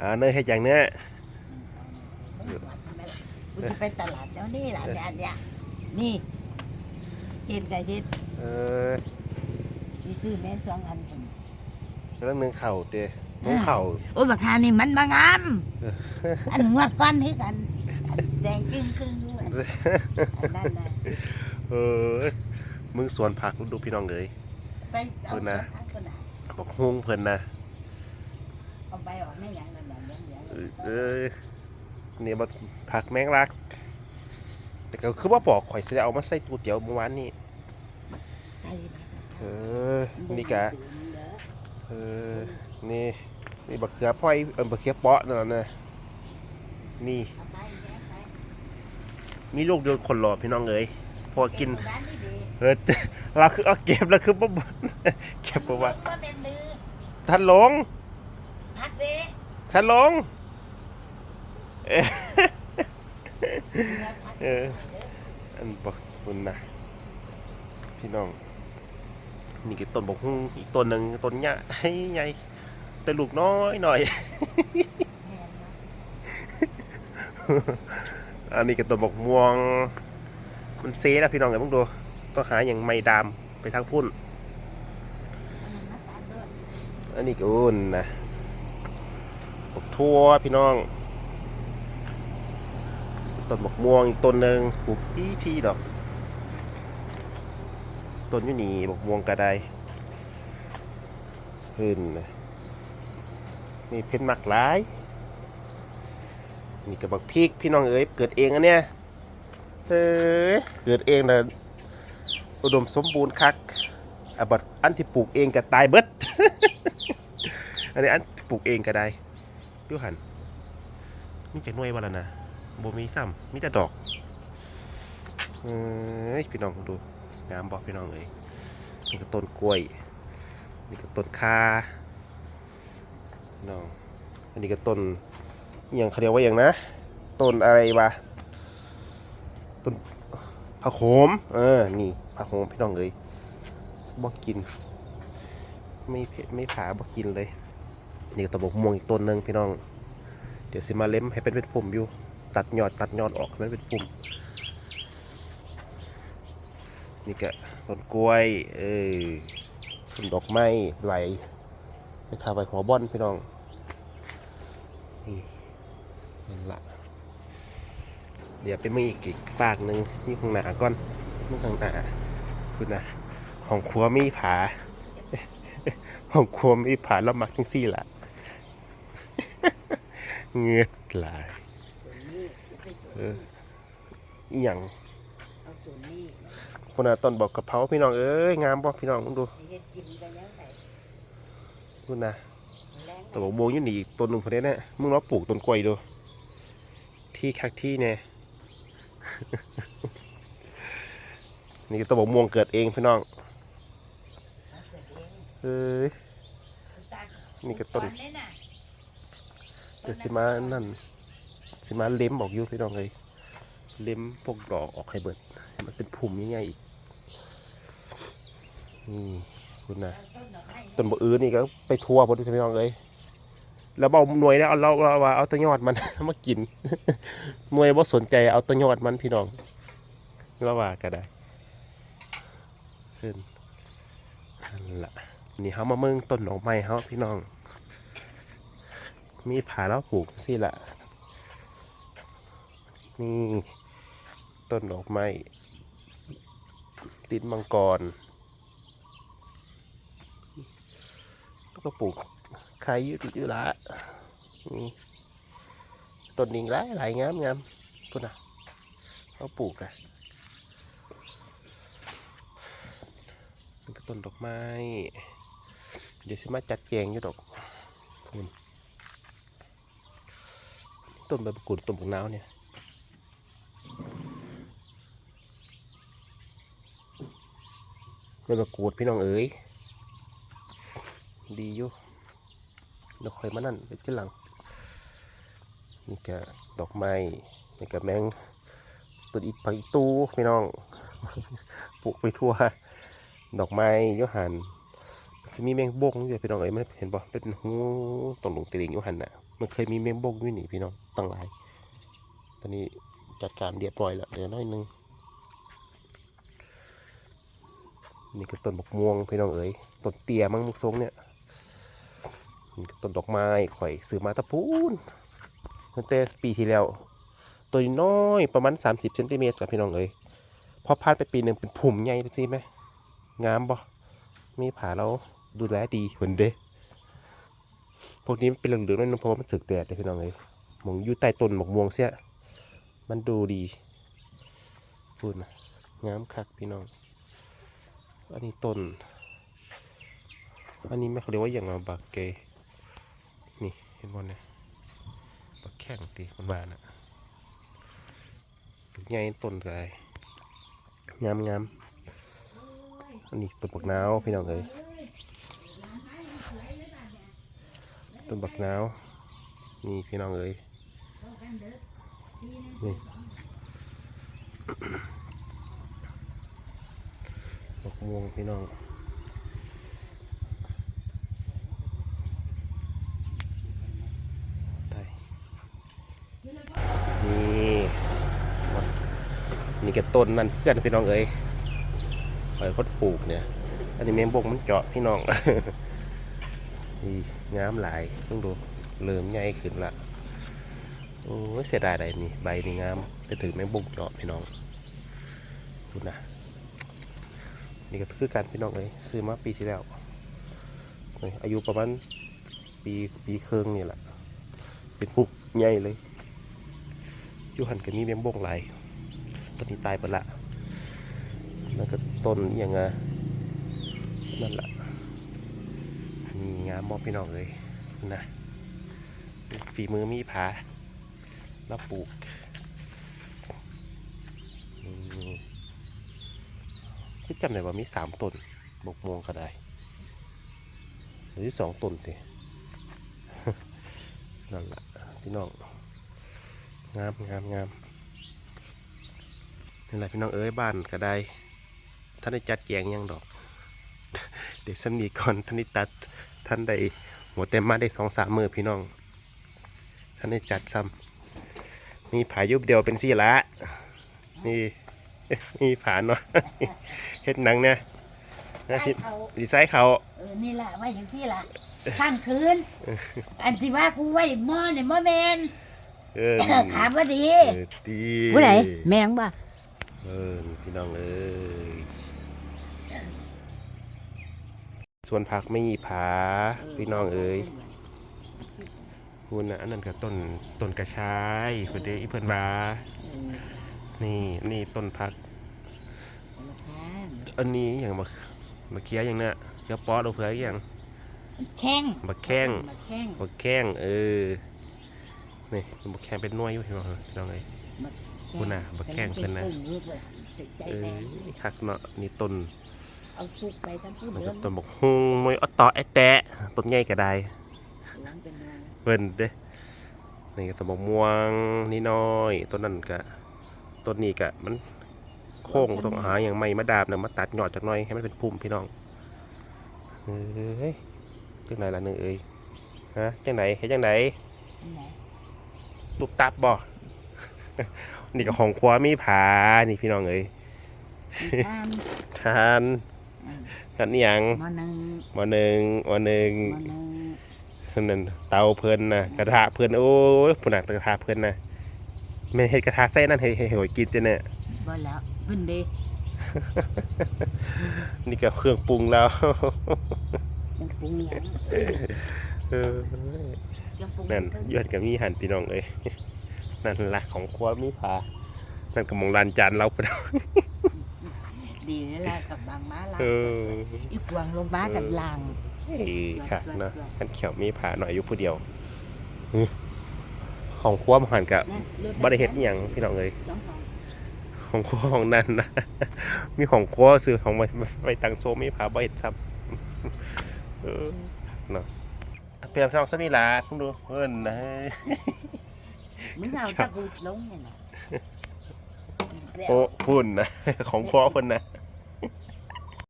อ่าเนยให้จังเนื้อกูจะไปตลาดแล้วนี่หลานเนี่ยเนี่ยนี่กินไก่ดิบเออที่ซื้อแม่นสองอันผมเรื่องหนึงเข่าเตะนุ่งเข่าโอ้ยบักฮานี่มันบางามอันงวดก้อนที่กันอันแดงครึ่งครึ่งๆด้วยอันนั้นนะเออมึงสวนผักดูพี่น้องเอ้ยไปเอาคุณนะสองอันคนน่ะบอกฮุ้งเพิ่นนะ เอาไปออกไม่ยังนั่นน่ะเลี้ยงเลี้ยงเออเออเนี่ยมาผักแมงลัก แต่ก็คือว่าบอกข่อยสิได้เอามาใส่ตู้เตี๋ยวเมื่อวานนี้ไปไปไปเออนี่กะเออนี่นี่บักเขือพ่อยเออบักเขือเปาะนั่นนะนี่เอาไปแยกไปมีลูกเดียวคนรอพี่น้องเอ้ยพอกินร้านนี่ดีเออเราคือเอาเก็บแล้วคือบ่บ่เก็บบ่ว่าก็เป็นดื้อท่านหลง พักสิท่านหลงเออแล้วพักเอออันบอกคุณนะพี่น้องนี่คือต้นบกฮุ่งอีกต้นหนึ่งต้นใหญ่ใหญ่แต่ลูกน้อยหน่อยแทนนะอันนี้ก็ต้นบกม่วง มันเซแล้วพี่น้องเดี๋ยวมึงดูต้องหาอย่างไม้ดามไปทางพุ่นเอามันมาตัดด้วยอันนี้ก็อุ่นนะบก ทั่วพี่น้อง ต้นบกม่วงอีกต้นหนึ่งปลูกที่ที่ดอกต้นยูนี่บกม่วงกระไดขึ้นนี่เพชรมักหลายนี่กับบักพริกพี่น้องเอ๋ยเกิดเองอันเนี้ยเอ้ยเกิดเองนะอุดมสมบูรณ์คักอะบัดอันที่ปลูกเองก็ตายเบิด อันนี้อันปลูกเองก็ได้ อยูหันมีแต่หน่วยวันละนะบ่มีซ้ำมีแต่ดอกเอ้ยพี่น้องดูงามบอกพี่น้องเอ้ยนี่ก็ต้นกล้วย นี่ก็ต้นคาน้องอันนี้ก็ต้นอย่างเขาเรียกว่าอย่างนะ ต้นอะไรวะต้นผักโขมเออ นี่ผักโขมพี่น้องเลยบอกกิน ไม่เผ็ดไม่ผาบอกกินเลย นี่ก็ตะบกม่วงอีกต้นหนึ่งพี่น้อง เดี๋ยวสิมาเล็มให้เป็นเป็นปุ่มอยู่ ตัดยอดตัดยอดออกให้มันเป็นปุ่ม นี่ก็ต้นกล้วย เออต้นดอกไม้ไหลไปทาไปหัวบอนพี่น้อง นี่นั่นละเดี๋ยวไปมึงอีกอีกฝากหนึ่งที่ข้างหน้าก่อนมึงข้างหน้าคุณนะห้องครัวมีผาห้องครัวมีผาแล้วมักทั้งสี่ละ เงือดหลายเอออีหยังเอาส่วนนี้คนน่ะต้นบอกกะเพราพี่น้องเอ้ยงามบ่พี่น้องมึงดูให้เฮ็ดกินกันยังไงคุณนะแรงแต่บอกโบงอยู่นี่อีกต้นหนึ่งคนนี้เนี่ยมึงลองปลูกต้นกล้วยดู ที่คักที่เนี่ย นี่ต้นบอกม่วงเกิดเองพี่น้องเอาเกิดเองเอ้ยตัดนี่ก็ต้นก่อเลยะ เดี๋ยวสิมานั่นสิมาเล็มออกอยู่พี่น้องเลยเล็มพวกดอกออกให้เบิดมันเป็นพุ่มใหญ่ๆอีกนี่คุณนะต้นดอกไม้อื่นนี่ก็ไปทั่วพอดีพี่น้องเลยแล้วเอาหน่วยแล้วเอาเราเราว่าเอาตะยอดมันมากินหน่วยว่าสนใจเอาตะยอดมันพี่น้องแล้วว่าก็ได้ขึ้นนั่นละนี่เขามาเมืองต้นดอกไม้เขาพี่น้อง มีผาแล้วปลูกสิละนี่ต้นดอกไม้ติดมังกร แล้วก็ปลูกไข่ยืดยืดละนี่ต้นนิงหลายหลายงามงามพุ่นอะเขาปลูกอะนี่ก็ต้นดอกไม้ เดี๋ยวสิมาจัดแจงอยู่ดอกพุ่น ต้นใบมะกรูดต้นบักนาวเนี่ยใบมะกรูดพี่น้องเอ๋ยดีอยู่เดี๋ยวค่อยมานั่นไปที่หลังนี่ก็ดอกไม้นี่ก็แมงต้นอีกผักอีตูพี่น้องปลูกไปทั่ว ดอกไม้ยูหัน สิมีแมงบงอยู่พี่น้องเอ้ยมันเห็นป่ะเป็นหูตรงหลงตลิงอยูหันน่ะมันเคยมีเมมบงอยู่นี่พี่น้องตั้งหลาย ตอนนี้จัดการเรียบร้อยแล้วเดี๋ยวน้อยนึงนี่ก็ต้นบกม่วงพี่น้องเอ๋ยต้นเตี้ยมั้งมุกทรงเนี่ยนี่ก็ต้นดอกไม้ข่อยซื้อมาตะพูนตั้งแต่ปีที่แล้ว ตัวน้อยประมาณ 30เซนติเมตรกับพี่น้องเอ๋ยพอพลาดไปปีหนึ่งเป็นผุ่มใหญ่ไปสิไหมงามบ่มีผาเรา ดูแลดีเหมือนเด้พวกนี้มันเป็นเหลืองๆนั่นเพราะมันถึกแดดเลยพี่น้องเอ๋ยมองอยู่ใต้ต้นหมกม่วงเสีย มันดูดีพูดนะงามคักพี่น้อง อันนี้ต้น อันนี้ไม่เขาเรียกว่าอย่างบักเก นี่เห็นบอลเนี่ยบักแข้งตีมันบานอะใหญ่ต้นกายงามงามอันนี้ต้นบักนาวพี่น้องเอ้ย ต้นบักนาวนี่พี่น้องเอ้ยนี่บักม่วงพี่น้องนี่นี่ก็ต้นนั่นเพื่อนพี่น้องเอ้ยปล่อยคนปลูกเนี่ย อันนี้เมมบกมันเจาะพี่น้องีงามหลายต้องดูเริ่มใหญ่ขึ้นละโอ้เสียดายใดนี่ใบนี่งามจะถึงแมงบุกเจาะพี่น้องดูนะนี่ก็คือการพี่น้องเลยซื้อมาปีที่แล้วอายุประมาณปีปีครึ่งนี่แหละเป็นปุกใหญ่เลยยูหันกันมีแมงบุกหลายตอนนี้ตายไปละแล้วก็ต้นอย่างไงนั่นแหละ งามมอบพี่น้องเลยนะฝีมือมีผาแล้วปลูกอืมพี่จำได้ว่ามีสามต้นบกม่วงก็ได้ หรือสองต้นตินั่นแหละพี่น้อง งามงามงามนี่แหละพี่น้องเอ้ยบ้านก็ได้ท่านได้จัดแจงยังดอก เดี๋ยวสมีก่อนท่านได้ตัด ท่านได้หัวเต็มมาได้สองสามมือพี่น้อง ท่านได้จัดซ้ำมีผายุบเดียวเป็นสี่ละนี่มีผาเนาะเฮ็ดหนังเนี่ยนะใส่ที่เขาดีไซน์เขาเออนี่แหละไว้อย่างที่ล่ะข้างคืน อันที่ว่ากูไว้หม้อเนี่ยหม้อแมนเออถามว่าดีเออดีผู้ใดแมงบ่เออพี่น้องเอ้ย ส่วนผักไม่มีผาพี่น้องเอ้ยคุณนะอันนั้นก็ต้นต้นกระชายเพื่นเดอีเพิ่นว่านี่นี่ต้นพัก อันนี้อย่างมะมะเขืออย่างเนี้ยเขือป๊อดเอาเผืออย่างแข้งมะแข้งมะแข้งมะแข้งเออนี่มะแข้งเป็นหน่วยอยู่พี่น้องพี่น้องเอ้ยคุณน่ะบักแข้งเพิ่นนะใจเอแดองคักเนาะนี่ต้น เอาสุกไปทั้งผู้มันเดิก็มต้นบกฮุงมวยออตตอไอแตะต้นใหญ่ก็ได้หลังเป็นไงเพิ่นเด้นี่ก็ต้นบกม่วงนี่น้อยต้นนั้นก็ต้นนี้ก็มันโค้งต้องหาอย่างไม่มาดาบเนี่ยมาตัดหยอดจากหน้อยให้มันเป็นพุ่มพี่น้องเอ้ยจังไหนล่ะเนื้อเอ้ยฮะจังไหนเฮ็ดจังไหนนี่ไหนตุบตับบ่นี่ก็ของครัวมีผานี่พี่น้องเอ้ยตามทาน อืมทานอหยังหมอหนึ่งหมอหนึ่งหมอหนึ่งหมอหนึ่งนั่นเตาเพิ่นนะกระทะเพิ่นโอ้ยพุ่นน่ะกระทะเพิ่นนะแม่เฮ็ดกระทะใส่นั่นให้ให้ให้หอยกินจ้ะเนี่ยบ่แล้วเพิ่นเด้นี่ก็เครื่องปรุงแล้วยังปรุงหยังเออยังปรุงนั่นเพิ่ยอดกับมีหันพี่น้องเอ้ยนั่นละของครัวมีผานั่นก็มองลานจานเราไปแล้ว ดีแล้วล่ะกับบางม้าลางเอออีกวางลงมากันลางเอ้ยค่ะนะขันเขียวมีผาหน่อยอยู่ผู้เดียวอื้อของครัวมหันกับนะรถบ่ได้เฮ็ดอิหยังพี่น้องเอ้ย สองของของครัวของนั่นนะ มีของครัวซื้อของไว้ไว้ตังโซมีผาบ่เฮ็ดซ้ำเออเนาะเปรียบช่องสมีลาคุณดูเพิ่นนะมึงเอาตะกูลงเนี่ยนะ โอ้พุ่นนะ ของครัวเพิ่นนะ